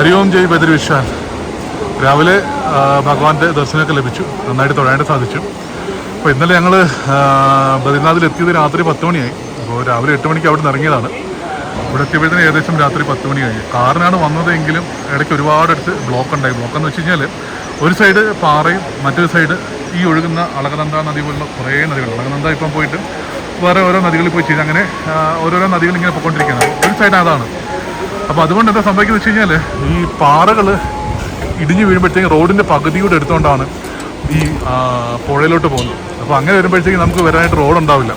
ഹരി ഓം ജയ് ബദരി വിശ്വാൻ. രാവിലെ ഭഗവാന്റെ ദർശനമൊക്കെ ലഭിച്ചു. നന്നായിട്ട് തൊഴാനായിട്ട് സാധിച്ചു. അപ്പോൾ ഇന്നലെ ഞങ്ങൾ ബദ്രിനാഥിൽ എത്തിയത് രാത്രി പത്ത് മണിയായി. അപ്പോൾ രാവിലെ എട്ട് മണിക്ക് അവിടെ നിന്ന് ഇറങ്ങിയതാണ്. ഇവിടെ എത്തിയപ്പോഴത്തേന് ഏകദേശം രാത്രി പത്ത് മണി കഴിഞ്ഞു. കാറിനാണ് വന്നതെങ്കിലും ഇടയ്ക്ക് ഒരുപാട് അടുത്ത് ബ്ലോക്ക് ഉണ്ടായി. ബ്ലോക്ക് എന്ന് വെച്ച് കഴിഞ്ഞാൽ ഒരു സൈഡ് പാറയും മറ്റൊരു സൈഡ് ഈ ഒഴുകുന്ന അളകനന്ദ നദി പോലുള്ള കുറേ നദികൾ അളകനന്ദ ഇപ്പം പോയിട്ട് വേറെ ഓരോ നദികളിൽ പോയി ചെയ്ത് അങ്ങനെ ഓരോരോ നദികൾ ഇങ്ങനെ പോയിക്കൊണ്ടിരിക്കുകയാണ്. ഒരു സൈഡ് അതാണ്. അപ്പോൾ അതുകൊണ്ട് എന്താ സംഭവിക്കുന്നത് വെച്ച് കഴിഞ്ഞാൽ ഈ പാറകൾ ഇടിഞ്ഞു വീഴുമ്പോഴത്തേക്കും റോഡിന്റെ പകുതിയുടെ എടുത്തുകൊണ്ടാണ് ഈ പുഴയിലോട്ട് പോകുന്നത്. അപ്പോൾ അങ്ങനെ വരുമ്പോഴത്തേക്കും നമുക്ക് വരാനായിട്ട് റോഡ് ഉണ്ടാവില്ല.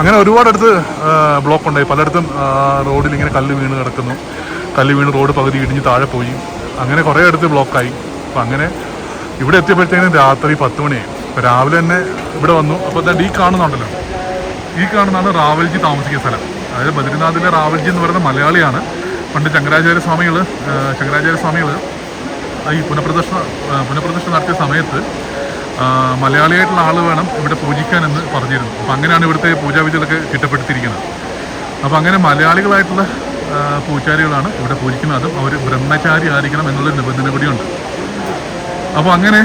അങ്ങനെ ഒരുപാട് അടുത്ത് ബ്ലോക്ക് ഉണ്ടായി. പലയിടത്തും റോഡിൽ ഇങ്ങനെ കല്ല് വീണ് കിടക്കുന്നു. കല്ല് വീണ് റോഡ് പകുതി ഇടിഞ്ഞ് താഴെ പോയി. അങ്ങനെ കുറേ അടുത്ത് ബ്ലോക്കായി അപ്പോൾ അങ്ങനെ ഇവിടെ എത്തിയപ്പോഴത്തേക്കും രാത്രി പത്ത് മണിയായി രാവിലെ തന്നെ ഇവിടെ വന്നു. അപ്പോൾ എന്താ ഈ കാണുന്നുണ്ടല്ലോ. ഈ കാണുന്നതാണ് റാവൽജി താമസിക്കുന്ന സ്ഥലം. അതായത് ബദ്രിനാഥിലെ റാവൽജി എന്ന് പറയുന്ന മലയാളിയാണ്. പണ്ട് ശങ്കരാചാര്യ സ്വാമികൾ ശങ്കരാചാര്യ സ്വാമികൾ ഈ പുനഃപ്രദർശന പുനഃപ്രദർശനം നടത്തിയ സമയത്ത് മലയാളിയായിട്ടുള്ള ആൾ വേണം ഇവിടെ പൂജിക്കാനെന്ന് പറഞ്ഞിരുന്നു. അപ്പം അങ്ങനെയാണ് ഇവിടുത്തെ പൂജാവിധികളൊക്കെ ചിട്ടപ്പെടുത്തിയിരിക്കുന്നത് അപ്പോൾ അങ്ങനെ മലയാളികളായിട്ടുള്ള പൂജാരികളാണ് ഇവിടെ പൂജിക്കുന്നത്. അതും അവർ ബ്രഹ്മചാരി ആയിരിക്കണം എന്നുള്ള നിബന്ധന കൂടിയുണ്ട്. അപ്പോൾ അങ്ങനെ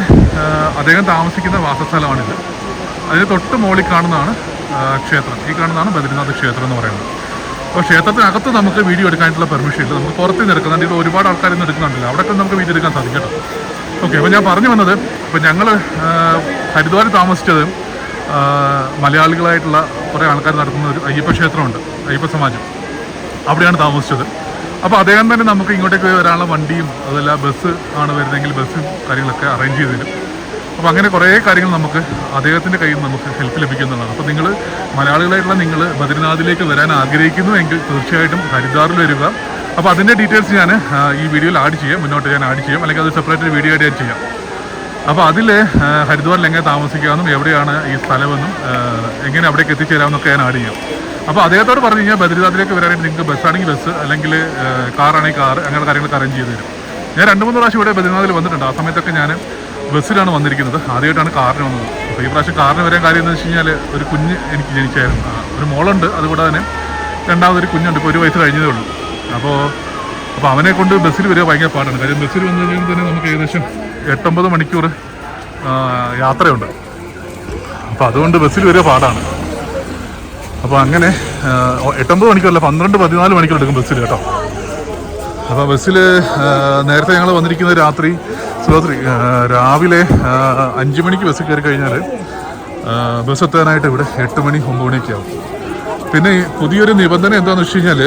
അദ്ദേഹം താമസിക്കുന്ന വാസസ്ഥലമാണിത്. അതിന് തൊട്ട് മുകളിൽ കാണുന്നതാണ് ക്ഷേത്രം. ഈ കാണുന്നതാണ് ബദ്രിനാഥ് ക്ഷേത്രം എന്ന് പറയുന്നത്. അപ്പോൾ ക്ഷേത്രത്തിനകത്ത് നമുക്ക് വീഡിയോ എടുക്കാനായിട്ടുള്ള പെർമിഷൻ ഇല്ല. നമുക്ക് പുറത്ത് നിന്ന് എടുക്കുന്നുണ്ട് ഇത് ഒരുപാട് ആൾക്കാരൊന്നും എടുക്കുന്നുണ്ടല്ലോ. അവിടെയൊക്കെ നമുക്ക് വീഡിയോ എടുക്കാൻ സാധിക്കും കേട്ടോ ഓക്കെ അപ്പോൾ ഞാൻ പറഞ്ഞു വന്നത് ഇപ്പോൾ ഞങ്ങൾ ഹരിദ്വാരിൽ താമസിച്ചത് മലയാളികളായിട്ടുള്ള കുറേ ആൾക്കാർ നടത്തുന്ന ഒരു അയ്യപ്പ ക്ഷേത്രമുണ്ട് അയ്യപ്പ സമാജം. അവിടെയാണ് താമസിച്ചത്. അപ്പോൾ അദ്ദേഹം തന്നെ നമുക്ക് ഇങ്ങോട്ടേക്ക് വരാനുള്ള വണ്ടിയും അതല്ല ബസ് ആണ് വരുന്നതെങ്കിൽ ബസ്സും കാര്യങ്ങളൊക്കെ അറേഞ്ച് ചെയ്ത് തരും അപ്പോൾ അങ്ങനെ കുറേ കാര്യങ്ങൾ നമുക്ക് അദ്ദേഹത്തിന്റെ കയ്യിൽ നിന്ന് നമുക്ക് ഹെൽപ്പ് ലഭിക്കുന്നതാണ്. അപ്പോൾ നിങ്ങൾ മലയാളികളായിട്ടുള്ള നിങ്ങൾ ബദ്രിനാഥിലേക്ക് വരാൻ ആഗ്രഹിക്കുന്നു എങ്കിൽ തീർച്ചയായിട്ടും ഹരിദ്വാറിൽ വരിക. അപ്പോൾ അതിന്റെ ഡീറ്റെയിൽസ് ഞാൻ ഈ വീഡിയോയിൽ ആഡ് ചെയ്യാം. മുന്നോട്ട് ഞാൻ ആഡ് ചെയ്യാം. അല്ലെങ്കിൽ അത് സെപ്പറേറ്റ് വീഡിയോ ആയിട്ട് ഞാൻ ചെയ്യാം. അപ്പോൾ അതിൽ ഹരിദ്വാറിൽ എങ്ങനെ താമസിക്കാമെന്നും എവിടെയാണ് ഈ സ്ഥലമെന്നും എങ്ങനെ അവിടേക്ക് എത്തിച്ചേരാമെന്നൊക്കെ ഞാൻ ആഡ് ചെയ്യാം. അപ്പോൾ അദ്ദേഹത്തോട് പറഞ്ഞു കഴിഞ്ഞാൽ ബദ്രിനാഥിലേക്ക് വരാനായിട്ട് നിങ്ങൾക്ക് ബസ്സാണെങ്കിൽ ബസ് അല്ലെങ്കിൽ കാറാണെങ്കിൽ കാർ അങ്ങനെ കാര്യങ്ങളൊക്കെ അറേഞ്ച് ചെയ്ത് തരും. ഞാൻ രണ്ട് മൂന്ന് പ്രാവശ്യം ഇവിടെ ബദ്രിനാഥിൽ വന്നിട്ടുണ്ട്. ആ സമയത്തൊക്കെ ഞാൻ ബസ്സിലാണ് വന്നിരിക്കുന്നത്. ആദ്യമായിട്ടാണ് കാറിന് വന്നത്. അപ്പോൾ ഈ പ്രാവശ്യം കാറിന് വരാൻ കാര്യം എന്ന് വെച്ച് കഴിഞ്ഞാൽ ഒരു കുഞ്ഞ് എനിക്ക് ജനിച്ചായിരുന്നു. ഒരു മോളുണ്ട്. അതുകൂടെ തന്നെ രണ്ടാമതൊരു കുഞ്ഞുണ്ട്. ഇപ്പോൾ ഒരു വയസ്സ് കഴിഞ്ഞതേ ഉള്ളൂ. അപ്പോൾ അപ്പോൾ അവനെ കൊണ്ട് ബസ്സിൽ വരിക ഭയങ്കര പാടാണ്. കാര്യം ബസ്സിൽ വന്നു കഴിയുമ്പോൾ തന്നെ നമുക്ക് ഏകദേശം എട്ടൊമ്പത് മണിക്കൂർ യാത്രയുണ്ട്. അപ്പോൾ അതുകൊണ്ട് ബസ്സിൽ വരിക പാടാണ്. അപ്പോൾ അങ്ങനെ എട്ടൊമ്പത് മണിക്കൂറല്ല പന്ത്രണ്ട് പതിനാല് മണിക്കൂർ എടുക്കും ബസ്സിൽ കേട്ടോ. അപ്പോൾ ബസ്സിൽ നേരത്തെ ഞങ്ങൾ വന്നിരിക്കുന്ന രാത്രി സുഖാത്രി രാവിലെ അഞ്ച് മണിക്ക് ബസ് കയറി കഴിഞ്ഞാൽ ബസ് എത്താനായിട്ട് ഇവിടെ എട്ട് മണി ഒമ്പത് മണിയൊക്കെ ആവും. പിന്നെ പുതിയൊരു നിബന്ധന എന്താണെന്ന് വെച്ച് കഴിഞ്ഞാൽ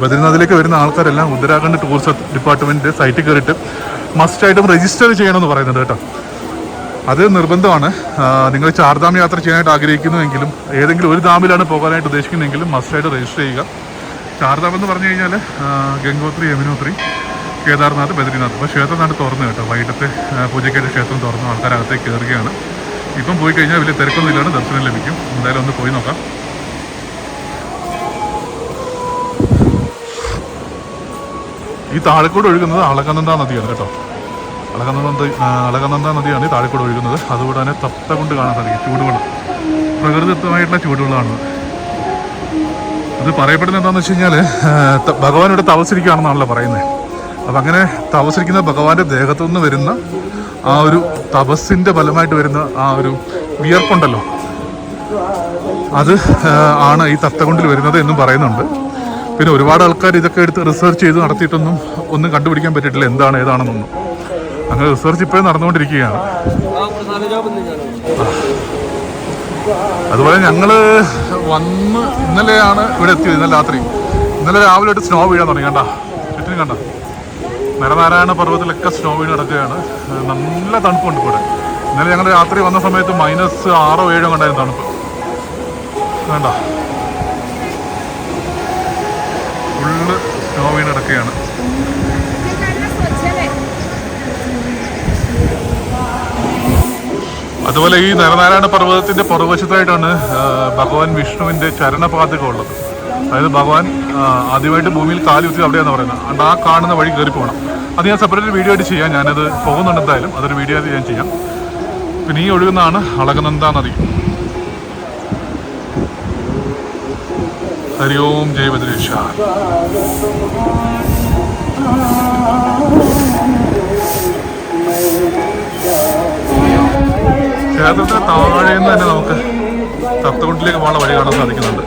ബദ്രിനാഥിലേക്ക് വരുന്ന ആൾക്കാരെല്ലാം ഉത്തരാഖണ്ഡ് ടൂറിസം ഡിപ്പാർട്ട്മെന്റ് സൈറ്റിൽ കയറിയിട്ട് മസ്റ്റായിട്ടും രജിസ്റ്റർ ചെയ്യണമെന്ന് പറയുന്നുണ്ട് കേട്ടോ. അത് നിർബന്ധമാണ്. നിങ്ങൾ ചാർധാം യാത്ര ചെയ്യാനായിട്ട് ആഗ്രഹിക്കുന്നുവെങ്കിലും ഏതെങ്കിലും ഒരു ധാമിലാണ് പോകാനായിട്ട് ഉദ്ദേശിക്കുന്നതെങ്കിലും മസ്റ്റായിട്ട് രജിസ്റ്റർ ചെയ്യുക. ചാർധാം എന്ന് പറഞ്ഞു കഴിഞ്ഞാൽ ഗംഗോത്രി യമുനോത്രി കേദാർനാഥ് ബദ്രിനാഥ്. അപ്പോൾ ക്ഷേത്രം നാട് തുറന്നു കേട്ടോ. വൈകിട്ടത്തെ പൂജയ്ക്കായിട്ട് ക്ഷേത്രം തുറന്നു. ആൾക്കാരകത്തേക്ക് കയറുകയാണ്. ഇപ്പം പോയി കഴിഞ്ഞാൽ വലിയ തിരക്കൊന്നും ഇല്ലാണ്ട് ദർശനം ലഭിക്കും. എന്തായാലും ഒന്ന് പോയി നോക്കാം. ഈ താഴെക്കൂടെ ഒഴുകുന്നത് അളകനന്ദ നദിയാണ് കേട്ടോ. അളകനന്ദ അളകനന്ദ നദിയാണ് ഈ താഴെക്കൂടെ ഒഴുകുന്നത്. അതുകൂടെ തന്നെ തത്ത കൊണ്ട് കാണാൻ സാധിക്കും. ചൂടുവെള്ളം. പ്രകൃതിദത്തമായിട്ടുള്ള ചൂടുവെള്ളമാണ്. ഇത് പറയപ്പെടുന്നത് എന്താണെന്ന് വെച്ച് കഴിഞ്ഞാൽ ഭഗവാൻ ഇവിടെ തപസിരിക്കുകയാണെന്നാണല്ലോ പറയുന്നത്. അപ്പം അങ്ങനെ തപസിരിക്കുന്ന ഭഗവാന്റെ ദേഹത്തു നിന്ന് വരുന്ന ആ ഒരു തപസ്സിന്റെ ഫലമായിട്ട് വരുന്ന ആ ഒരു വിയർപ്പുണ്ടല്ലോ. അത് ആണ് ഈ തത്തകൊണ്ടിൽ വരുന്നത് എന്നും പറയുന്നുണ്ട്. പിന്നെ ഒരുപാട് ആൾക്കാർ ഇതൊക്കെ എടുത്ത് റിസർച്ച് ചെയ്ത് നടത്തിയിട്ടൊന്നും ഒന്നും കണ്ടുപിടിക്കാൻ പറ്റിയിട്ടില്ല എന്താണ് ഏതാണെന്നൊന്നും. അങ്ങനെ റിസർച്ച് ഇപ്പോഴും നടന്നുകൊണ്ടിരിക്കുകയാണ്. അതുപോലെ ഞങ്ങൾ വന്ന് ഇന്നലെയാണ് ഇവിടെ എത്തിയത് ഇന്നലെ രാത്രി. ഇന്നലെ രാവിലെ ആയിട്ട് സ്നോ വീഴാൻ തുടങ്ങി കണ്ട. ചുറ്റിനും കണ്ട. നരനാരായണ പർവതത്തിലൊക്കെ സ്നോ വീണ് കിടക്കുകയാണ്. നല്ല തണുപ്പുണ്ട് ഇവിടെ. ഇന്നലെ ഞങ്ങൾ രാത്രി വന്ന സമയത്ത് മൈനസ് ആറോ ഏഴോ കണ്ടായിരുന്നു തണുപ്പ്. വേണ്ട ഫുള്ള് സ്നോ വീണ് കിടക്കുകയാണ്. അതുപോലെ ഈ നരനാരായണ പർവതത്തിന്റെ പുറവശത്തായിട്ടാണ് ഭഗവാൻ വിഷ്ണുവിന്റെ ചരണപാതകം ഉള്ളത്. അതായത് ഭഗവാൻ ആദ്യമായിട്ട് ഭൂമിയിൽ കാലുത്തി അവിടെയാണ് പറയുന്നത്. അതുകൊണ്ട് ആ കാണുന്ന വഴി കയറി പോകണം. അത് ഞാൻ സെപ്പറേറ്റ് വീഡിയോ ആയിട്ട് ചെയ്യാം. ഞാനത് പോകുന്നുണ്ട് എന്തായാലും. അതൊരു വീഡിയോ ആയിട്ട് ഞാൻ ചെയ്യാം. പിന്നെ ഈ ഒഴുകുന്നതാണ് അളകനന്ദ നദി ഹരി ഓം ജയ ബദ്രീഷ. ക്ഷേത്രത്തിന് താഴെ നിന്ന് തന്നെ നമുക്ക് തത്തകുണ്ടിലേക്ക് പോകാനുള്ള വഴി കാണാൻ സാധിക്കുന്നുണ്ട്.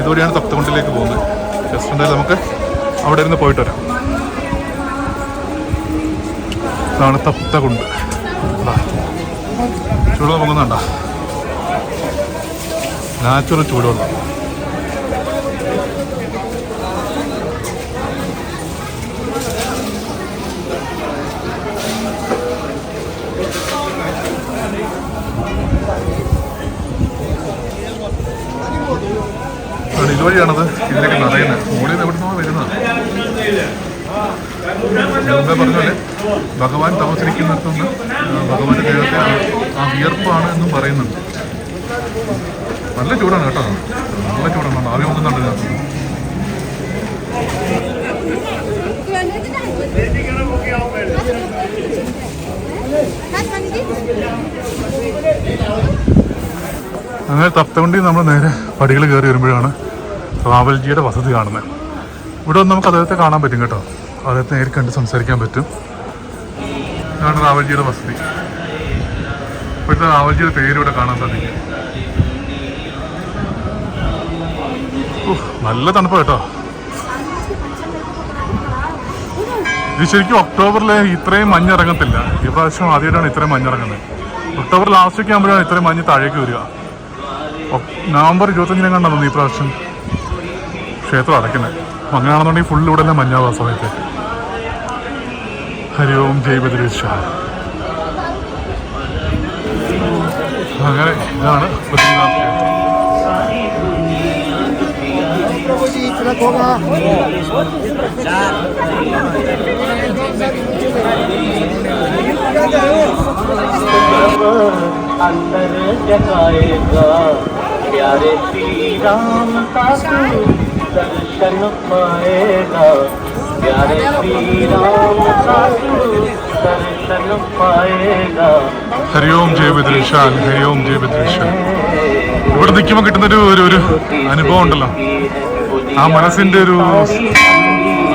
ഇതുവഴിയാണ് തപ്തകുണ്ടിലേക്ക് പോകുന്നത്. ജസ്റ്റ് എന്തായാലും നമുക്ക് അവിടെ ഇരുന്ന് പോയിട്ട് വരാം. ഇതാണ് തപ്തകുണ്ട്. ചൂട് പൊങ്ങുന്നുണ്ടോ? നാച്ചുറൽ ചൂടുവെള്ളം. ആണ് ഇതുവഴിയാണത് ഇതിലേക്ക് നടയുന്നത് മോളിൽ നിന്ന് എവിടുന്നോ വരുന്നത്? മുമ്പേ ഭഗവാൻ താമസിക്കുന്നിടത്തുനിന്ന് ഭഗവാന്റെ ദേഹത്തെ ആ- വിയർപ്പാണ് എന്നും പറയുന്നുണ്ട്. നല്ല ചൂടാണ് കേട്ടോ. നല്ല ചൂടാണ്. ആവി ഒന്നുന്നുണ്ട് അങ്ങനെ തപ്തകൊണ്ടി നമ്മൾ നേരെ പടികൾ കയറി വരുമ്പോഴാണ് റാവൽജിയുടെ വസതി കാണുന്നത് ഇവിടെ വന്ന് നമുക്ക് അദ്ദേഹത്തെ കാണാൻ പറ്റും കേട്ടോ. അദ്ദേഹത്തെ നേരിൽ കണ്ട് സംസാരിക്കാൻ പറ്റും. ഇതാണ് റാവൽജിയുടെ വസതി. ഇപ്പോഴത്തെ റാവൽജിയുടെ പേര് ഇവിടെ കാണാൻ സാധിക്കും. നല്ല തണുപ്പ് കേട്ടോ. ഇത് ശരിക്കും ഒക്ടോബറിൽ ഇത്രയും മഞ്ഞ് ഇറങ്ങത്തില്ല ഈ പ്രാവശ്യം ആദ്യമായിട്ടാണ് ഇത്രയും മഞ്ഞ് ഇറങ്ങുന്നത് ഒക്ടോബർ ലാസ്റ്റ് ഒക്കെ ആകുമ്പോഴാണ് ഇത്രയും മഞ്ഞ് താഴേക്ക് വരിക. നവംബർ ഇരുപത്തഞ്ചിനെ കണ്ടാണ് ഈ പ്രാവശ്യം? ക്ഷേത്രം അടയ്ക്കുന്നത് അപ്പം അങ്ങനെയാണെന്നുണ്ടെങ്കിൽ ഫുള്ള് ഇവിടെ എല്ലാം മഞ്ഞാവും ആ സമയത്ത് ഹരി ഓം ജയ് ബദ്രീഷ അങ്ങനെ ഇതാണ് ബദ്രീനാഥ് ക്ഷേത്രം प्रभु जी तिलक होगा अंदर जगाएगा प्यारे श्री राम का तू दर्शन पाएगा प्यारे श्री राम का तू दर्शन पाएगा ഹരി ഓം ജയ് ബദ്രീഷാൽ ഹരി ഓം ജയ് ബദ്രീഷാൽ ഇവിടെ നിൽക്കുമ്പോൾ കിട്ടുന്നൊരു ഒരു ഒരു അനുഭവം ഉണ്ടല്ലോ ആ മനസ്സിന്റെ ഒരു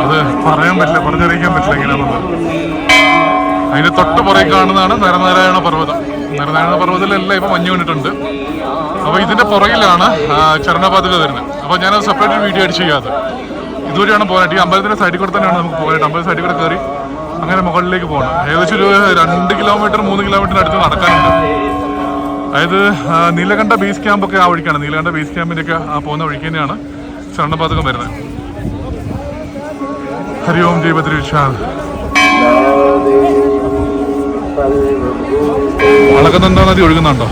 അത് പറയാൻ പറ്റില്ല പറഞ്ഞറിയിക്കാൻ പറ്റില്ല എങ്ങനെയാണെന്നുള്ളത് അതിന് തൊട്ട് പുറകെ കാണുന്നതാണ് നരനാരായണ പർവ്വതം നരനാരായണ പർവ്വതത്തിലെല്ലാം ഇപ്പൊ മഞ്ഞ് കണ്ടിട്ടുണ്ട് അപ്പൊ ഇതിന്റെ പുറകിലാണ് ആ, ചരണപാതക വരുന്നത് അപ്പൊ ഞാൻ സെപ്പറേറ്റ് വീഡിയോ അടിച്ച് ചെയ്യാതെ ഇതുവരെയാണ് പോകാനായിട്ട്. ഈ അമ്പലത്തിന്റെ സൈഡിൽ കൂടെ തന്നെയാണ് നമുക്ക് പോകാനായിട്ട്. അമ്പലം സൈഡിൽ കൂടെ കയറി അങ്ങനെ മുകളിലേക്ക് പോകണം. ഏകദേശം ഒരു രണ്ട് കിലോമീറ്റർ മൂന്ന് കിലോമീറ്ററിന് അടുത്ത് നടക്കാനുണ്ട്. അതായത് നീലകണ്ഠ ബേസ് ക്യാമ്പൊക്കെ ആ വഴിക്കാണ്. നീലകണ്ഠ ബേസ് ക്യാമ്പിന്റെയൊക്കെ ആ പോകുന്ന വഴിക്ക് തന്നെയാണ് ശരണപാതകം വരുന്നത്. ഹരി ഓം വിശാൽ അളകനന്ദ നദി ഒഴുകുന്നുണ്ടോ?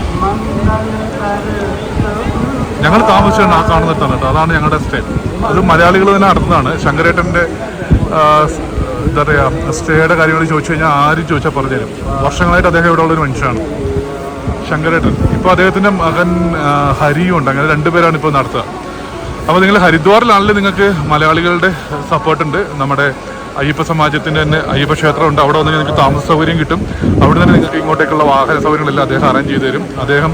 ഞങ്ങൾ താമസിച്ചാണ് ആ കാണുന്നിടത്താണ് കേട്ടോ. അതാണ് ഞങ്ങളുടെ സ്റ്റേ. അത് മലയാളികൾ തന്നെ നടത്തുന്നതാണ്. ശങ്കരേട്ടന്റെ എന്താ പറയുക സ്റ്റേയുടെ കാര്യങ്ങൾ ചോദിച്ചു കഴിഞ്ഞാൽ ആരും ചോദിച്ചാൽ പറഞ്ഞുതരും. വർഷങ്ങളായിട്ട് അദ്ദേഹം ഇവിടെ ഉള്ളൊരു മനുഷ്യനാണ്. ശങ്കരേട്ടൻ. ഇപ്പോൾ അദ്ദേഹത്തിന്റെ മകൻ ഹരിയും ഉണ്ട്. അങ്ങനെ രണ്ടുപേരാണ് ഇപ്പോൾ നടത്തുക. അപ്പോൾ നിങ്ങൾ ഹരിദ്വാറിലാണെങ്കിൽ നിങ്ങൾക്ക് മലയാളികളുടെ സപ്പോർട്ടുണ്ട് നമ്മുടെ അയ്യപ്പ സമാജത്തിന്റെ തന്നെ അയ്യപ്പ ക്ഷേത്രമുണ്ട് അവിടെ വന്ന് നിങ്ങൾക്ക് താമസ സൗകര്യം കിട്ടും. അവിടെ തന്നെ നിങ്ങൾക്ക് ഇങ്ങോട്ടേക്കുള്ള വാഹന സൗകര്യങ്ങളെല്ലാം അദ്ദേഹം അറേഞ്ച് ചെയ്ത് തരും. അദ്ദേഹം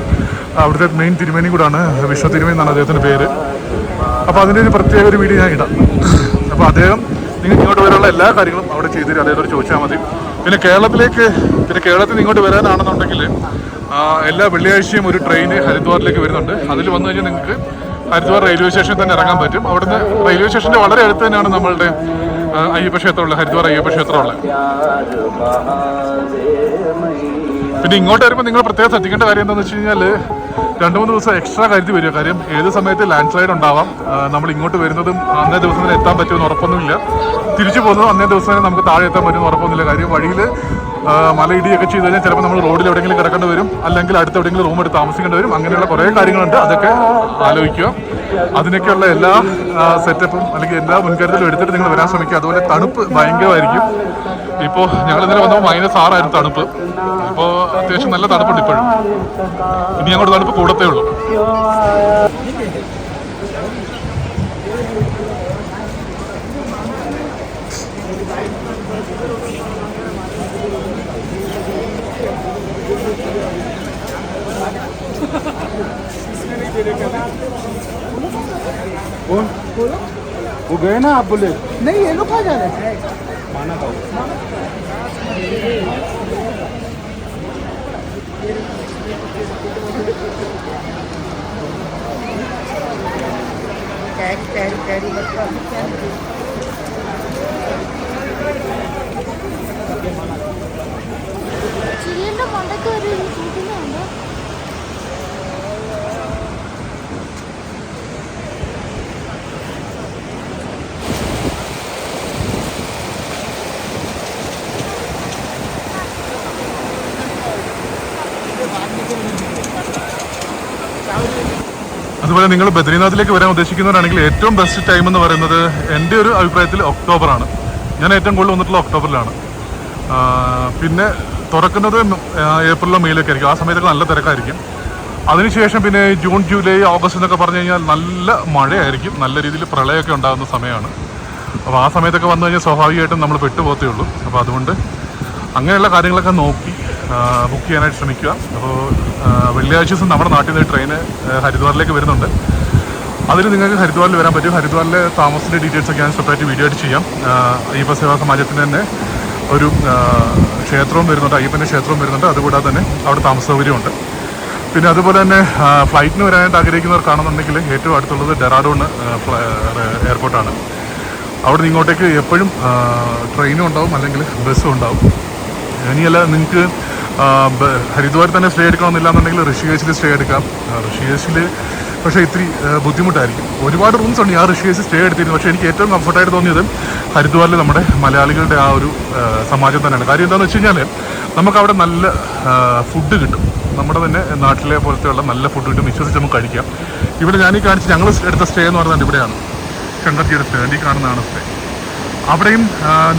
അവിടുത്തെ മെയിൻ തിരുമേനി കൂടാണ് വിശ്വ തിരുമേനി എന്നാണ് അദ്ദേഹത്തിന്റെ പേര്. അപ്പോൾ അതിന്റെ ഒരു പ്രത്യേക ഒരു വീഡിയോ ഞാൻ ഇടാം. അപ്പോൾ അദ്ദേഹം നിങ്ങൾ ഇങ്ങോട്ട് വരാനുള്ള എല്ലാ കാര്യങ്ങളും അവിടെ ചെയ്തു തരും. അദ്ദേഹത്തോട് ചോദിച്ചാൽ മതി. പിന്നെ കേരളത്തിലേക്ക് പിന്നെ കേരളത്തിൽ ഇങ്ങോട്ട് വരാനാണെന്നുണ്ടെങ്കിൽ എല്ലാ വെള്ളിയാഴ്ചയും ഒരു ട്രെയിൻ ഹരിദ്വാറിലേക്ക് വരുന്നുണ്ട്. അതിൽ വന്നു കഴിഞ്ഞാൽ നിങ്ങൾക്ക് ഹരിദ്വാർ റെയിൽവേ സ്റ്റേഷനിൽ തന്നെ ഇറങ്ങാൻ പറ്റും. അവിടുന്ന് റെയിൽവേ സ്റ്റേഷന്റെ വളരെ അടുത്ത് തന്നെയാണ് നമ്മളുടെ അയ്യപ്പ ക്ഷേത്രമുള്ളത് ഹരിദ്വാർ അയ്യപ്പ ക്ഷേത്രമുള്ളത്. പിന്നെ ഇങ്ങോട്ട് വരുമ്പോൾ നിങ്ങൾ പ്രത്യേകം ശ്രദ്ധിക്കേണ്ട കാര്യം എന്താണെന്ന് വെച്ച് കഴിഞ്ഞാൽ രണ്ട് മൂന്ന് ദിവസം എക്സ്ട്രാ കരുതി വരിക. കാര്യം ഏത് സമയത്ത് ലാൻഡ് സ്ലൈഡ് ഉണ്ടാവാം നമ്മൾ ഇങ്ങോട്ട് വരുന്നതും അന്നേ ദിവസം തന്നെ എത്താൻ പറ്റുമെന്ന് ഉറപ്പൊന്നുമില്ല. തിരിച്ചു പോകുന്നതും അന്നേ ദിവസം തന്നെ നമുക്ക് താഴെ എത്താൻ പറ്റുമെന്ന് ഉറപ്പൊന്നുമില്ല. കാര്യം വഴിയിൽ മലയിടിയൊക്കെ ചെയ്ത് കഴിഞ്ഞാൽ ചിലപ്പോൾ നമ്മൾ റോഡിൽ എവിടെയെങ്കിലും കിടക്കേണ്ടി വരും അല്ലെങ്കിൽ അടുത്ത് എവിടെയെങ്കിലും റൂം എടുത്ത് താമസിക്കേണ്ടി വരും. അങ്ങനെയുള്ള കുറേ കാര്യങ്ങളുണ്ട്. അതൊക്കെ ആലോചിക്കുക. അതിനൊക്കെയുള്ള എല്ലാ സെറ്റപ്പും അല്ലെങ്കിൽ എല്ലാ മുൻകരുതലും എടുത്തിട്ട് നിങ്ങൾ വരാൻ ശ്രമിക്കുക. അതുപോലെ തണുപ്പ് ഭയങ്കരമായിരിക്കും. ഇപ്പോൾ ഞങ്ങൾ ഇന്നലെ വന്നപ്പോൾ മൈനസ് ആറായിരുന്നു തണുപ്പ് ഇപ്പോൾ അത്യാവശ്യം നല്ല തണുപ്പുണ്ട് ഇപ്പോഴും ഇനി അങ്ങോട്ട് തണുപ്പ് കൂടത്തേ ഉള്ളൂ वो गए ना आप बोले नहीं ये लोग कहाँ जा रहे हैं carry, carry, but probably can do. ചില്ലിന്റെ മണ്ടക്ക് അതുപോലെ നിങ്ങൾ ബദ്രീനാഥിലേക്ക് വരാൻ ഉദ്ദേശിക്കുന്നവരാണെങ്കിൽ ഏറ്റവും ബെസ്റ്റ് ടൈം എന്ന് പറയുന്നത് എന്റെ ഒരു അഭിപ്രായത്തിൽ ഒക്ടോബറാണ്. ഞാൻ ഏറ്റവും കൂടുതൽ വന്നിട്ടുള്ള ഒക്ടോബറിലാണ്. പിന്നെ തുറക്കുന്നത് ഏപ്രിലോ മെയ്യിലൊക്കെ ആയിരിക്കും. ആ സമയത്തൊക്കെ നല്ല തിരക്കായിരിക്കും. അതിനുശേഷം പിന്നെ ജൂൺ ജൂലൈ ഓഗസ്റ്റ് എന്നൊക്കെ പറഞ്ഞു കഴിഞ്ഞാൽ നല്ല മഴയായിരിക്കും. നല്ല രീതിയിൽ പ്രളയമൊക്കെ ഉണ്ടാകുന്ന സമയമാണ്. അപ്പോൾ ആ സമയത്തൊക്കെ വന്നു കഴിഞ്ഞാൽ സ്വാഭാവികമായിട്ടും നമ്മൾ പെട്ടുപോകത്തേ ഉള്ളൂ. അപ്പോൾ അതുകൊണ്ട് അങ്ങനെയുള്ള കാര്യങ്ങളൊക്കെ നോക്കി ബുക്ക് ചെയ്യാനായിട്ട് ശ്രമിക്കുക. അപ്പോൾ വെള്ളിയാഴ്ച ദിവസം നമ്മുടെ നാട്ടിൽ നിന്ന് ട്രെയിന് ഹരിദ്വാറിലേക്ക് വരുന്നുണ്ട്. അതിൽ നിങ്ങൾക്ക് ഹരിദ്വാറിൽ വരാൻ പറ്റും. ഹരിദ്വാറിലെ താമസത്തിന്റെ ഡീറ്റെയിൽസ് ഒക്കെ ഞാൻ സെപ്പറേറ്റ് വീഡിയോ ആയിട്ട് ചെയ്യാം. അയ്യപ്പ സേവാ സമാജത്തിന് തന്നെ ഒരു ക്ഷേത്രവും വരുന്നുണ്ട്. അയ്യപ്പന്റെ ക്ഷേത്രവും വരുന്നുണ്ട്. അതുകൂടാതെ തന്നെ അവിടെ താമസ സൗകര്യമുണ്ട്. പിന്നെ അതുപോലെ തന്നെ ഫ്ലൈറ്റിന് വരാനായിട്ട് ആഗ്രഹിക്കുന്നവർക്കാണെന്നുണ്ടെങ്കിൽ ഏറ്റവും അടുത്തുള്ളത് ഡെറാഡൂൺ എയർപോർട്ടാണ് അവിടെ നിന്ന് ഇങ്ങോട്ടേക്ക് എപ്പോഴും ട്രെയിനും ഉണ്ടാവും അല്ലെങ്കിൽ ബസ്സും ഉണ്ടാവും. ഇനിയല്ല നിങ്ങൾക്ക് ഹരിദ്വാർ തന്നെ സ്റ്റേ എടുക്കണമെന്നില്ല എന്നുണ്ടെങ്കിൽ ഋഷികേശിൽ സ്റ്റേ എടുക്കാം. ഋഷികേശിൽ പക്ഷേ ഇത്തിരി ബുദ്ധിമുട്ടായിരിക്കും. ഒരുപാട് റൂംസ് ഉണ്ട്. ഞാൻ ഋഷികേശ് സ്റ്റേ എടുത്തിരുന്നു. പക്ഷേ എനിക്ക് ഏറ്റവും കംഫർട്ടായിട്ട് തോന്നിയത് ഹരിദ്വാറിൽ നമ്മുടെ മലയാളികളുടെ ആ ഒരു സമാജം തന്നെയാണ്. കാര്യം എന്താണെന്ന് വെച്ച് കഴിഞ്ഞാൽ നമുക്ക് അവിടെ നല്ല ഫുഡ് കിട്ടും. നമ്മുടെ തന്നെ നാട്ടിലെ പോലത്തെയുള്ള നല്ല ഫുഡ് കിട്ടും. വിശ്വസിച്ച് നമുക്ക് കഴിക്കാം. ഇവിടെ ഞാൻ ഈ കാണിച്ച് ഞങ്ങൾ എടുത്ത സ്റ്റേ എന്ന് പറയുന്നത് ഇവിടെയാണ് ചെങ്കത്തിയുടെ സ്റ്റേ ഈ കാണുന്നതാണ് സ്റ്റേ അവിടെയും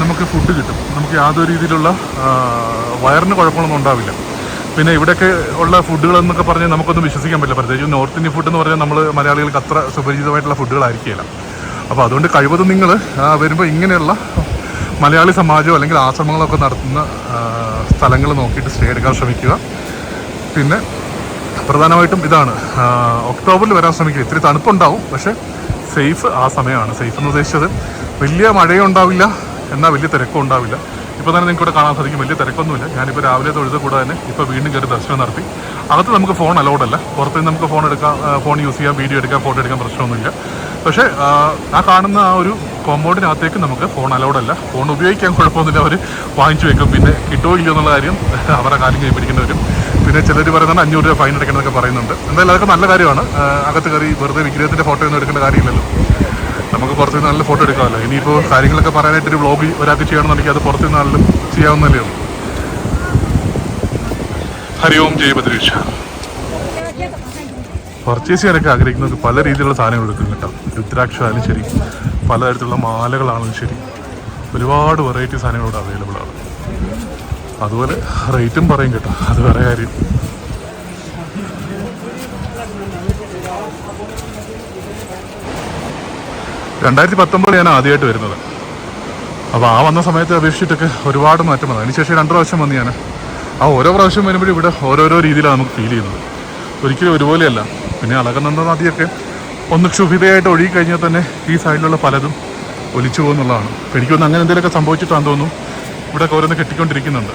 നമുക്ക് ഫുഡ് കിട്ടും. നമുക്ക് യാതൊരു രീതിയിലുള്ള വയറിന് കുഴപ്പമൊന്നും ഉണ്ടാവില്ല. പിന്നെ ഇവിടെയൊക്കെ ഉള്ള ഫുഡുകൾ എന്നൊക്കെ പറഞ്ഞാൽ നമുക്കൊന്നും വിശ്വസിക്കാൻ പറ്റില്ല. പ്രത്യേകിച്ച് നോർത്ത് ഇന്ത്യൻ ഫുഡ് എന്ന് പറഞ്ഞാൽ നമ്മൾ മലയാളികൾക്ക് അത്ര സുപരിചിതമായിട്ടുള്ള ഫുഡുകളായിരിക്കില്ല അപ്പോൾ അതുകൊണ്ട് കഴിവതും നിങ്ങൾ വരുമ്പോൾ ഇങ്ങനെയുള്ള മലയാളി സമാജമോ അല്ലെങ്കിൽ ആശ്രമങ്ങളൊക്കെ നടത്തുന്ന സ്ഥലങ്ങൾ നോക്കിയിട്ട് സ്റ്റേ എടുക്കാൻ ശ്രമിക്കുക. പിന്നെ പ്രധാനമായിട്ടും ഇതാണ് ഒക്ടോബറിൽ വരാൻ ശ്രമിക്കുക. ഇത്തിരി തണുപ്പുണ്ടാവും പക്ഷേ സേഫ് ആ സമയമാണ്. സേഫ് എന്ന് ഉദ്ദേശിച്ചത് വലിയ മഴയും ഉണ്ടാവില്ല എന്നാൽ വലിയ തിരക്കും ഉണ്ടാവില്ല. ഇപ്പോൾ തന്നെ നിങ്ങൾക്ക് ഇവിടെ കാണാൻ സാധിക്കും വലിയ തിരക്കൊന്നുമില്ല. ഞാനിപ്പോൾ രാവിലെ തൊഴുത് കൂടെ തന്നെ ഇപ്പോൾ വീണ്ടും കയറി ദർശനം നടത്തി. അകത്ത് നമുക്ക് ഫോൺ അലൗഡ് അല്ല. പുറത്ത് നിന്ന് നമുക്ക് ഫോൺ എടുക്കാം ഫോൺ യൂസ് ചെയ്യാം വീഡിയോ എടുക്കാം ഫോട്ടോ എടുക്കാൻ പ്രശ്നമൊന്നുമില്ല. പക്ഷേ ആ, കാണുന്ന ആ ഒരു കോമ്പൗണ്ടിനകത്തേക്ക് നമുക്ക് ഫോൺ അലൗഡ് അല്ല. ഫോൺ ഉപയോഗിക്കാൻ കുഴപ്പമൊന്നുമില്ല. അവർ വാങ്ങിച്ചു വെക്കും. പിന്നെ കിട്ടുമോ ഇല്ലയോ എന്നുള്ള കാര്യം അവരുടെ കാര്യം കൈ പിടിക്കേണ്ടി വരും. പിന്നെ ചിലർ പറയുന്നത് അഞ്ഞൂറ് രൂപ ഫൈൻ അടയ്ക്കണമെന്നൊക്കെ പറയുന്നുണ്ട്. എന്തായാലും അതൊക്കെ നല്ല കാര്യമാണ്. അകത്ത് കയറി വെറുതെ വിഗ്രഹത്തിന്റെ ഫോട്ടോ ഒന്നും എടുക്കേണ്ട കാര്യമില്ലല്ലോ. നമുക്ക് പുറത്തു നിന്ന് നല്ല ഫോട്ടോ എടുക്കാമല്ലോ. ഇനിയിപ്പോൾ കാര്യങ്ങളൊക്കെ പറയാനായിട്ട് ഒരു വ്ളോഗ് ഒരാൾക്ക് ചെയ്യണമെന്നുണ്ടെങ്കിൽ അത് പുറത്തു നിന്ന് ചെയ്യാവുന്നതല്ലേ ഹരി ഓം ജയ ബദ്രീഷ. പർച്ചേസ് ചെയ്യാനൊക്കെ ആഗ്രഹിക്കുന്നത് പല രീതിയിലുള്ള സാധനങ്ങൾ എടുക്കും കേട്ടോ. രുദ്രാക്ഷ ആയാലും ശരി പലതരത്തിലുള്ള മാലകളാണെങ്കിലും ശരി. ഒരുപാട് വെറൈറ്റി സാധനങ്ങൾ ഇവിടെ അവൈലബിൾ ആണ്. അതുപോലെ റേറ്റും പറയും കേട്ടോ. അത് വേറെ കാര്യം. രണ്ടായിരത്തി പത്തൊമ്പത് ഞാൻ ആദ്യമായിട്ട് വരുന്നത്. അപ്പോൾ ആ വന്ന സമയത്ത് അപേക്ഷിച്ചിട്ടൊക്കെ ഒരുപാട് മാറ്റം വന്നു. അതിനുശേഷം രണ്ട് പ്രാവശ്യം വന്ന് ഞാൻ ആ ഓരോ പ്രാവശ്യം വരുമ്പോഴും ഇവിടെ ഓരോരോ രീതിയിലാണ് നമുക്ക് ഫീൽ ചെയ്യുന്നത്. ഒരിക്കലും ഒരുപോലെയല്ല. പിന്നെ അളകനന്ദ നദിയൊക്കെ ഒന്ന് ക്ഷുഭിതയായിട്ട് ഒഴുകി കഴിഞ്ഞാൽ തന്നെ ഈ സൈഡിലുള്ള പലതും ഒലിച്ചു പോകുന്നുള്ളതാണ് എനിക്കൊന്ന് അങ്ങനെ എന്തെങ്കിലുമൊക്കെ സംഭവിച്ചിട്ടാണെന്ന് തോന്നുന്നു. ഇവിടെ ഓരോന്ന് കെട്ടിക്കൊണ്ടിരിക്കുന്നുണ്ട്.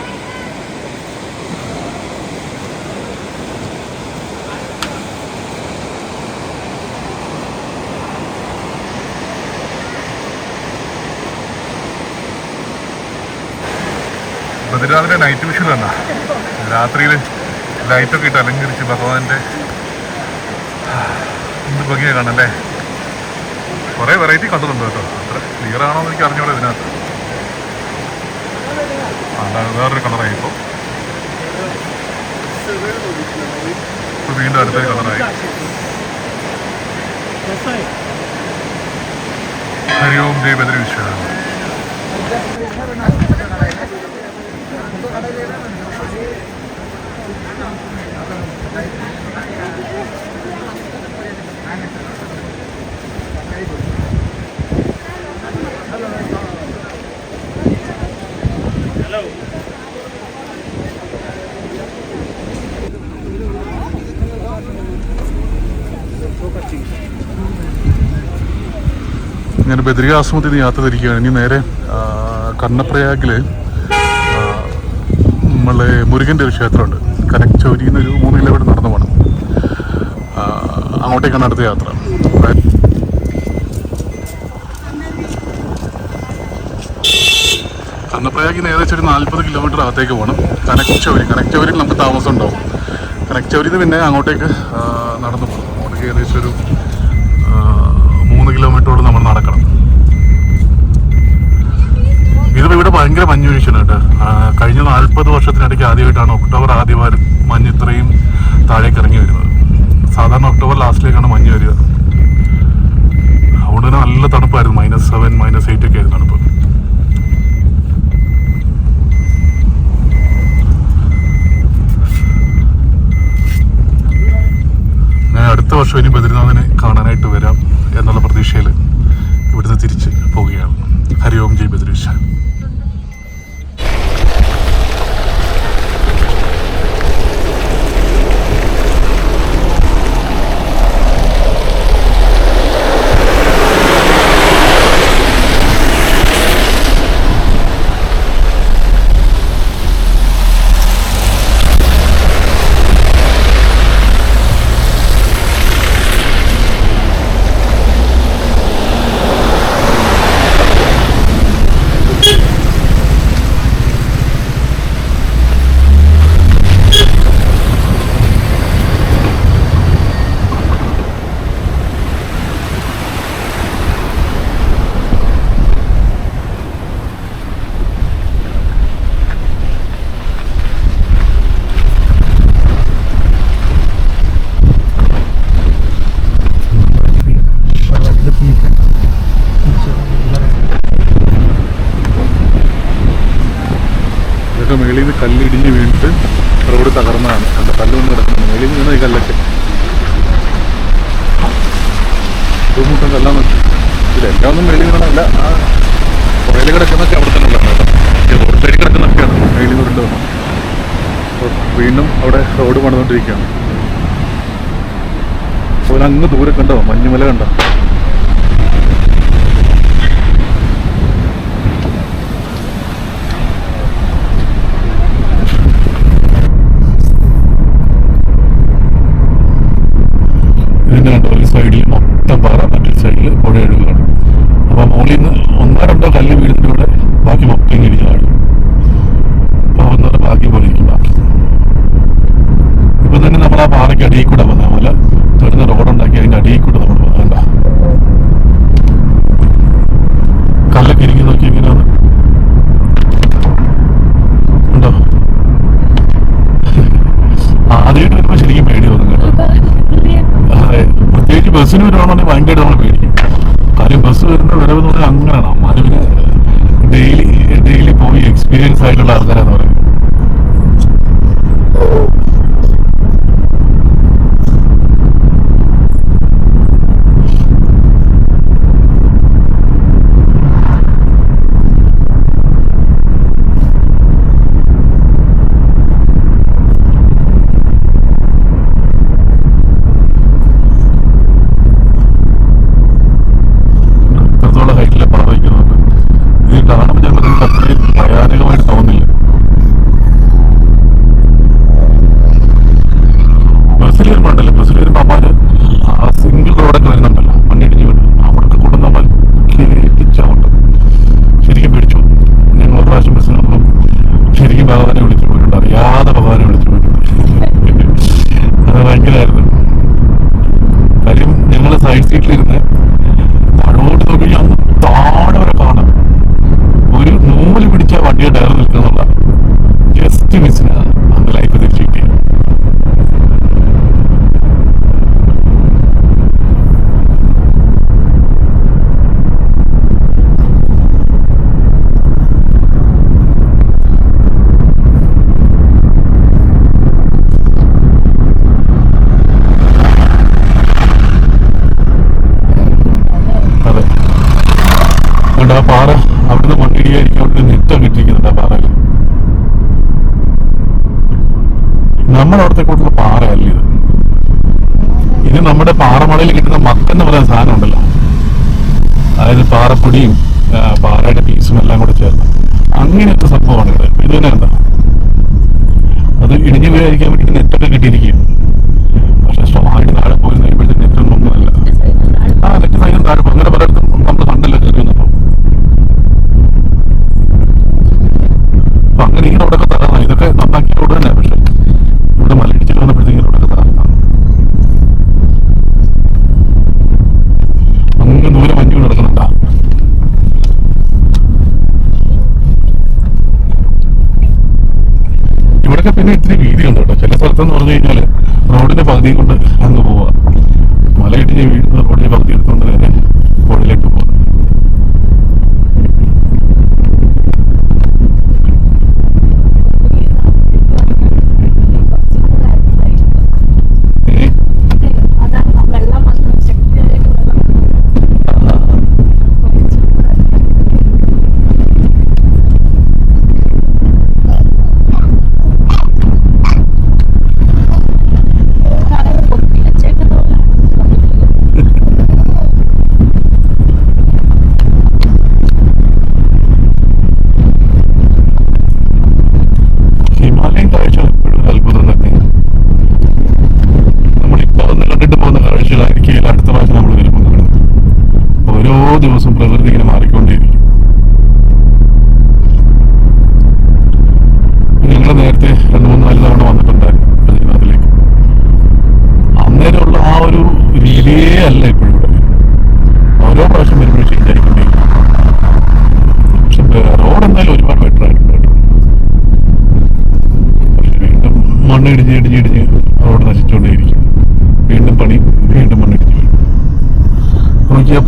രാത്രിയിൽ ലൈറ്റൊക്കെ ഇട്ട് അലങ്കരിച്ച് ഭഗവാന്റെ എന്ത് ഭംഗിയാണ് കാണല്ലേ? കുറെ വെറൈറ്റി കണ്ടിട്ടുണ്ട് കേട്ടോ. അത്ര ക്ലിയർ ആണോ എന്ന് എനിക്ക് അറിഞ്ഞൂടെ ഇതിനകത്ത്. അതാണ് വേറൊരു കളറായി ഇപ്പോൾ ഇപ്പോൾ വീണ്ടും അടുത്തൊരു കളറായി ഹരി ഓം ദേവദ്രി വിശ്വാസം Thank you. ഞാൻ ബദരികാശ്രമത്തിൽ നിന്ന് യാത്ര തിരിക്കുകയാണ്. ഇനി നേരെ കണ്ണപ്രയാഗിൽ നമ്മളെ മുരുകന്റെ ഒരു ക്ഷേത്രമുണ്ട്. കനക്ചൗരിയിൽ നിന്ന് ഒരു മൂന്ന് കിലോമീറ്റർ നടന്നു പോകണം അങ്ങോട്ടേക്കാണ് അടുത്ത യാത്ര. കർണപ്രയാഗിൽ നിന്ന് ഏകദേശം ഒരു നാൽപ്പത് കിലോമീറ്റർ അകത്തേക്ക് പോകണം കനക്ചൗരി കനക്ചൗരിയിൽ നമുക്ക് താമസം ഉണ്ടാവും. കനക്ചൗരിയിൽ പിന്നെ അങ്ങോട്ടേക്ക് നടന്നു പോകണം അങ്ങോട്ടേക്ക് ഏകദേശം ഒരു മൂന്ന് കിലോമീറ്ററോട് നമ്മൾ നടക്കണം. ഇതിപ്പോ ഇവിടെ ഭയങ്കര മഞ്ഞ് വീഴ്ചയാണ് കേട്ടോ കഴിഞ്ഞ നാൽപ്പത് വർഷത്തിനിടയ്ക്ക് ആദ്യമായിട്ടാണ് ഒക്ടോബർ ആദ്യവാരം മഞ്ഞ് ഇത്രയും താഴേക്ക് ഇറങ്ങി വരുന്നത്. സാധാരണ ഒക്ടോബർ ലാസ്റ്റിലേക്കാണ് മഞ്ഞ് വരിക. അതുകൊണ്ട് തന്നെ നല്ല തണുപ്പായിരുന്നു. മൈനസ് സെവൻ മൈനസ് എയ്റ്റ് ഒക്കെ ആയിരുന്നു തണുപ്പ്. ഞാൻ അടുത്ത വർഷം ഇനി ബദ്രിനാഥിനെ കാണാനായിട്ട് വരാം എന്നുള്ള പ്രതീക്ഷയിൽ ഇവിടുന്ന് തിരിച്ച് പോവുകയാണ്. ഹരി ഓം ജയ് ബദ്രീഷ ഇതൊക്കെ മേളിൽ നിന്ന് കല്ലിടിഞ്ഞ് വീണിട്ട് റോഡ് തകർന്നതാണ്. കണ്ട കല്ല് വന്ന് കിടക്കുന്നത് മേളിൽ നിന്ന് വീണ ഈ കല്ലൊക്കെ. ബുദ്ധിമുട്ടും കല്ലാന്ന് ഇതിലെല്ലാം ഒന്നും മേളിൽ വീണതല്ല ആ പുറയിൽ കിടക്കുന്നൊക്കെ അവിടെ തന്നെ ഉള്ളതാണ് ഈ റോഡ് സൈഡിൽ കിടക്കുന്നൊക്കെയാണ് മേളിൽ നിന്ന് ഉരുണ്ട് വീണ്ടും അവിടെ റോഡ് പണിതുകൊണ്ടിരിക്കുകയാണ്. അങ്ങ് ദൂരെ കണ്ടോ? മഞ്ഞുമല കണ്ടോ? കണ്ടോ സൈഡിൽ മൊത്തം പാറ മറ്റൊരു സൈഡിൽ പുഴ ഒഴുകുകയാണ് അപ്പോൾ മുകളിൽ നിന്ന് ഒന്നോ രണ്ടോ കല്ല് വീഴുന്നതിലൂടെ നമ്മുടെ അവിടുത്തെ കൂട്ടുള്ള പാറയല്ല ഇത്. ഇത് നമ്മുടെ പാറമടയിൽ കിട്ടുന്ന മക്കെന്ന് പറയുന്ന സാധനം ഉണ്ടല്ലോ. അതായത് പാറപ്പൊടിയും പാറയുടെ പീസും എല്ലാം കൂടെ ചേർന്ന്. അങ്ങനത്തെ സംഭവമാണ് ഇത് ഇത് തന്നെ എന്താ? അത് ഇടിഞ്ഞു വിചാരിക്കാൻ വേണ്ടി നെറ്റൊക്കെ കിട്ടിയിരിക്കും ഇത്തിരി വീതിയുണ്ട് കേട്ടോ. ചില സ്ഥലത്തെന്ന് പറഞ്ഞു കഴിഞ്ഞാൽ റോഡിന്റെ പകുതി കൊണ്ട് അങ്ങ് പോവാ.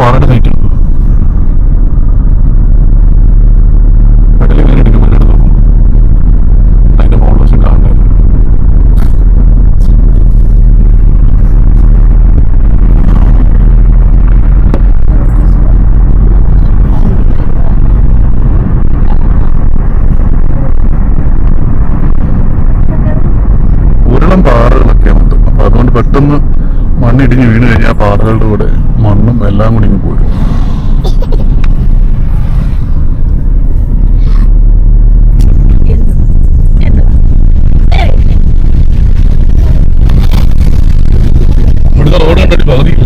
കാണുന്നത് ഉരുളം പാറകളൊക്കെ ഉണ്ട്. അപ്പൊ അതുകൊണ്ട് പെട്ടെന്ന് മണ്ണിടിഞ്ഞ് വീണ് കഴിഞ്ഞാൽ പാറകളുടെ കൂടെ മണ്ണും എല്ലാം കൂടി പോരും. ഇവിടുത്തെ റോഡ് കണ്ടിട്ട് പകുതിയില്ല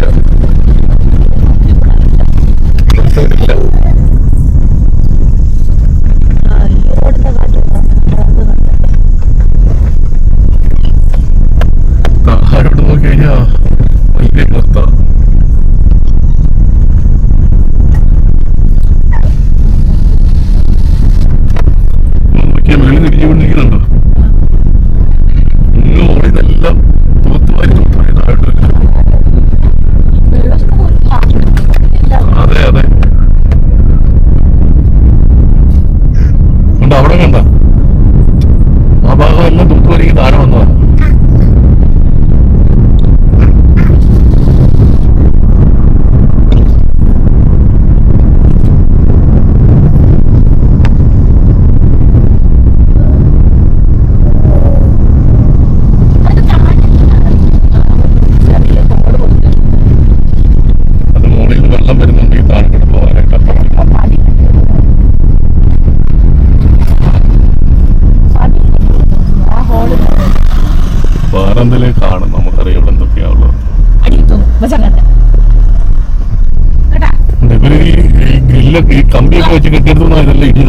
വെച്ച് കെട്ടിയെടുത്തുന്ന ഇതെല്ലാം ഇടി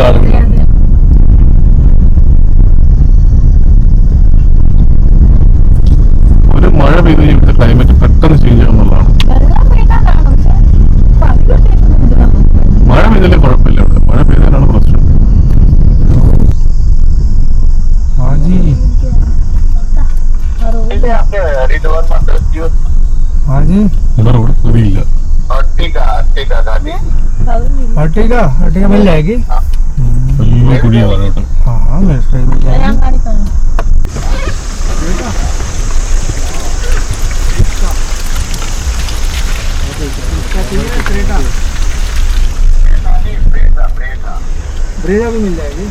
ഒരു മഴ പെയ്ത് ഇവിടുത്തെ ക്ലൈമറ്റ് പെട്ടെന്ന് ചേഞ്ച് ആവുന്നുള്ളതാണ് മഴ പെയ്താലും हटेगा घाटी हटेगा मिल जाएगी? हाँ, हाँ, मिल जाएगी। ब्रेजा भी मिल जाएगी।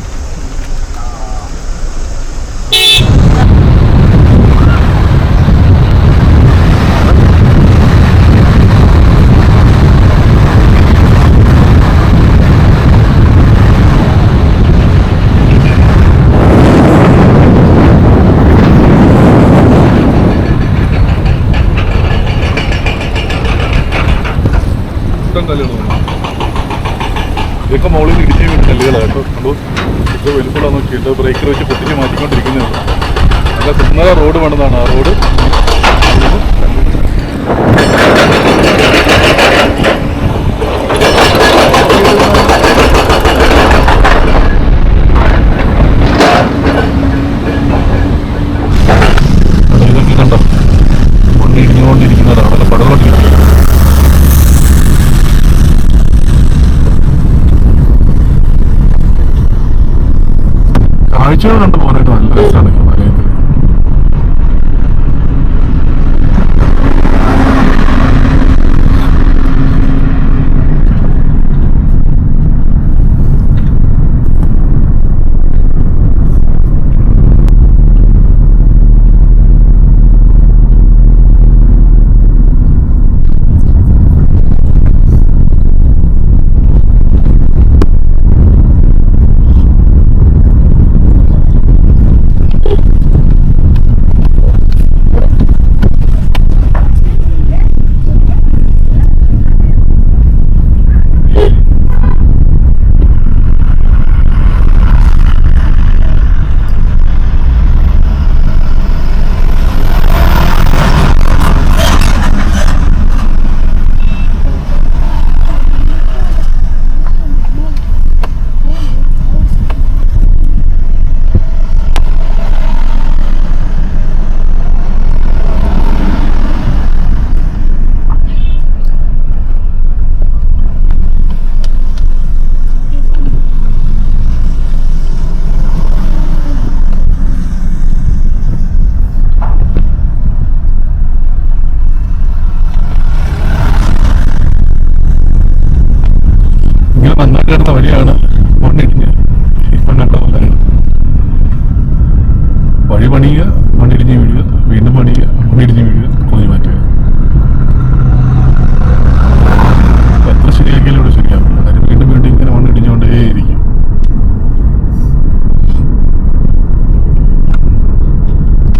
റോഡ് വേണ്ടതാണ് ആ റോഡ്. കാഴ്ചകൾ കണ്ടു പോകാനായിട്ട് നല്ല രസമാണ്.